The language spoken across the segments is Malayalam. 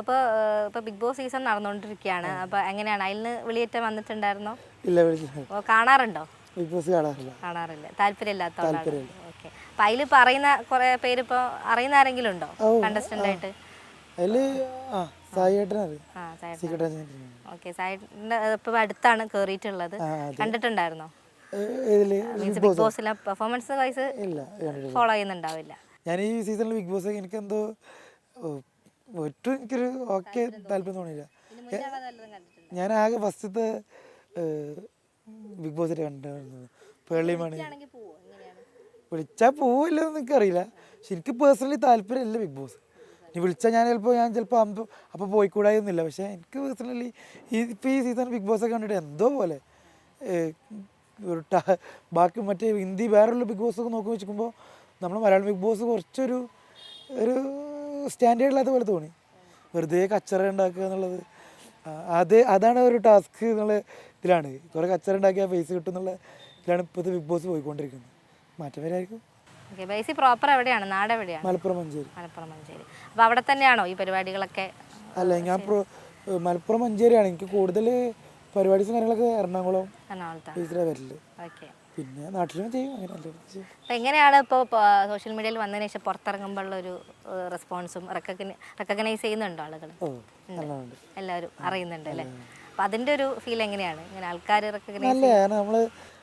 ഇപ്പോൾ ഇപ്പോൾ ബിഗ് ബോസ് സീസൺ നടന്നുകൊണ്ടിരിക്കുകയാണ് അപ്പോൾ എങ്ങനെയാണ്? അതിൽ നിന്ന് വിളിയേറ്റം വന്നിട്ടുണ്ടായിരുന്നോ? ഇല്ല വിളിച്ചില്ല കാണാറുണ്ടോ? ബിഗ് ബോസ് കാണാറില്ല. കാണാറില്ല. താല്പര്യമില്ലാത്ത ഓക്കെ. അപ്പം അതിൽ പറയുന്ന കുറേ പേര് ഇപ്പോൾ അറിയുന്ന ആരെങ്കിലും ഉണ്ടോ? കണ്ടസ്റ്റന്റ് ആയിട്ട് അതിൽ ആ ഓക്കെ സായിന്റെ ഇപ്പോൾ അടുത്താണ് കയറിയിട്ടുള്ളത് കണ്ടിട്ടുണ്ടായിരുന്നോ? ബിഗ് ബോസിലെ പെർഫോമൻസ് വൈസ് ഫോളോ ചെയ്യുന്നുണ്ടാവില്ല. ഞാൻ ഈ സീസണിൽ ബിഗ് ബോസ് എനിക്ക് എന്തോ ഒട്ടും എനിക്കൊരു ഓക്കെ താല്പര്യം തോന്നിയില്ല. ഞാൻ ആകെ ഫസ്റ്റത്തെ ബിഗ് ബോസിന്റെ കണ്ടിരുന്നത് പേളിമണി വിളിച്ചാൽ പോവില്ല എനിക്ക് എനിക്കറിയില്ല. പക്ഷെ എനിക്ക് പേഴ്സണലി താല്പര്യമില്ല ബിഗ് ബോസ്. ഇനി വിളിച്ചാൽ ഞാൻ ചിലപ്പോൾ ഞാൻ ചിലപ്പോൾ അമ്പ അപ്പോൾ പോയിക്കൂടായൊന്നുമില്ല. പക്ഷേ എനിക്ക് പേഴ്സണലി ഈ ഇപ്പോൾ ഈ സീസൺ ബിഗ് ബോസ് ഒക്കെ കണ്ടിട്ട് എന്തോ പോലെ ഒരു ബാക്കി മറ്റേ ഹിന്ദി വേറെയുള്ള ബിഗ് ബോസ് ഒക്കെ നോക്കി വെച്ചിരിക്കുമ്പോൾ നമ്മൾ മലയാളം ബിഗ് ബോസ് കുറച്ചൊരു ഒരു സ്റ്റാൻഡേർഡ് ഇല്ലാത്ത പോലെ തോന്നി. വെറുതെ കച്ചറ ഉണ്ടാക്കുക എന്നുള്ളത്. അത് അതാണ് ഒരു ടാസ്ക് എന്നുള്ള ഇതിലാണ്. കുറേ കച്ചറ ഉണ്ടാക്കിയാൽ പൈസ കിട്ടും എന്നുള്ള ഇതിലാണ് ഇപ്പോഴത്തെ ബിഗ് ബോസ് പോയിക്കൊണ്ടിരിക്കുന്നത്. മാറ്റം വരായിരിക്കും. ബേസി പ്രോപ്പർ എവിടെയാണ്? നാട് എവിടെയാണ്? മലപ്പുറം മഞ്ചേരി. മലപ്പുറം മഞ്ചേരി. അപ്പോൾ അവിടെ തന്നെയാണോ ഈ പരിപാടികളൊക്കെ? അല്ല ഞാൻ മലപ്പുറം മഞ്ചേരിയാണ്. എനിക്ക് കൂടുതൽ പരിപാടീസും കാര്യങ്ങളൊക്കെ എറണാകുളം എറണാകുളത്താണ്. വരൽ. ഓക്കെ. പിന്നെ നാട്ടിലും ചെയ്യും അങ്ങനെ എങ്ങനെയാണ് ഇപ്പോൾ സോഷ്യൽ മീഡിയയിൽ വന്നതിന് ശേഷം പുറത്തിറങ്ങുമ്പോഴുള്ള ഒരു റെസ്പോൺസും റെക്കഗ്നൈസ് ചെയ്യുന്നുണ്ടോ ആളുകൾ എല്ലാവരും അറിയുന്നുണ്ട് അല്ലേ? അപ്പം അതിന്റെ ഒരു ഫീൽ എങ്ങനെയാണ്? ഇങ്ങനെ ആൾക്കാർ റെക്കഗ്നൈസ് നമ്മൾ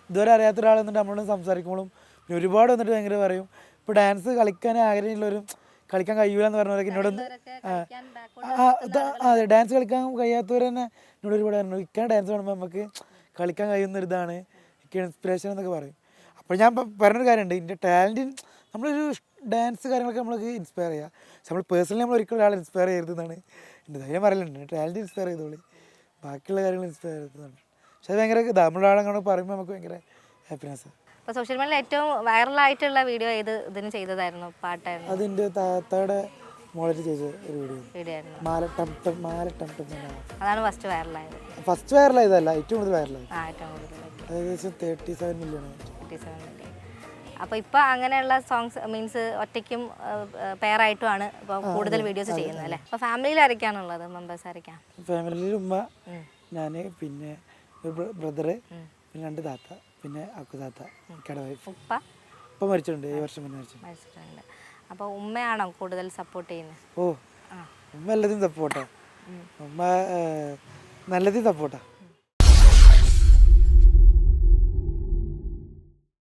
ഇതുവരെ അറിയാത്ത ഒരാൾ എന്നിട്ട് നമ്മളോട് സംസാരിക്കുമ്പോഴും പിന്നെ ഒരുപാട് വന്നിട്ട് ഭയങ്കര പറയും. ഇപ്പൊ ഡാൻസ് കളിക്കാൻ ആഗ്രഹമുള്ളവരും കളിക്കാൻ കഴിയൂല എന്ന് പറഞ്ഞവരൊക്കെ എന്നോട് അതെ ഡാൻസ് കളിക്കാൻ കഴിയാത്തവർ തന്നെ എന്നോട് ഒരുപാട് പറഞ്ഞു ഇക്കാൻ ഡാൻസ് കാണുമ്പോൾ നമുക്ക് കളിക്കാൻ കഴിയുന്ന ഒരു ഇതാണ്. എനിക്ക് ഇൻസ്പിറേഷൻ എന്നൊക്കെ പറയും. അപ്പോൾ ഞാൻ പറഞ്ഞൊരു കാര്യമുണ്ട്. എന്റെ ടാലന്റ് നമ്മളൊരു ഡാൻസ് കാര്യങ്ങളൊക്കെ നമ്മൾക്ക് ഇൻസ്പയർ ചെയ്യുക പക്ഷെ നമ്മൾ പേഴ്സണലി നമ്മൾ ഒരിക്കലും ഒരാളെ ഇൻസ്പയർ ചെയ്യരുതെന്നാണ് എന്റെ ധൈര്യം പറയലുണ്ട് ടാലന്റ് ഇൻസ്പയർ ചെയ്തോളി. ബാക്കിയുള്ള കാര്യങ്ങൾ ഇൻസ്പയർ ചെയ്തതാണ്. പക്ഷെ അത് ഭയങ്കര ഇതാ പറയുമ്പോൾ നമുക്ക് ഭയങ്കര ഹാപ്പിനെസ്സാണ് അപ്പോൾ സോഷ്യൽ മീഡിയയിൽ ഏറ്റവും വൈറലായിട്ടുള്ള വീഡിയോ ഏത് ഇതിന് ചെയ്തതായിരുന്നു? പാട്ടായിരുന്നു. അതിന്റെ താത്തയുടെ മോളായിട്ട് ചെയ്ത ഒരു വീഡിയോ മാല ടം ടം മാല ടം ടം അതാണ് ഫസ്റ്റ് വൈറലായത് ഫസ്റ്റ് വൈറലായതല്ല ഏറ്റവും കൂടുതൽ വൈറലായത് ഏകദേശം thirty seven million thirty seven million അപ്പോൾ ഇപ്പോൾ അങ്ങനെയുള്ള സോങ്സ് മീൻസ് ഒറ്റയ്ക്കും പെയറായിട്ടുമാണ് ഇപ്പോൾ കൂടുതൽ വീഡിയോസ് ചെയ്യുന്നത് അല്ലേ? അപ്പോൾ ഫാമിലിയിൽ ആരൊക്കെയാണുള്ളത്? മെമ്പേഴ്സ് ആരൊക്കെയാണ് ഫാമിലിയിൽ ഉമ്മ ഞാൻ പിന്നെ ബ്രദറ് പിന്നെ രണ്ട് താത്ത പിന്നെ അക്കു താത്ത വൈഫ് ഉപ്പ? ഇപ്പം മരിച്ചിട്ടുണ്ട് ഈ വർഷം മുന്നേ മരിച്ചിട്ടുണ്ട്. മരിച്ചിട്ടുണ്ട്. അപ്പോൾ ഉമ്മയാണോ കൂടുതൽ സപ്പോർട്ട് ചെയ്യുന്നത് ഓ ഉമ്മ എല്ലാത്തിനും സപ്പോർട്ടാ ഉമ്മ ഏഹ്, സപ്പോർട്ടാണ് സപ്പോർട്ടാ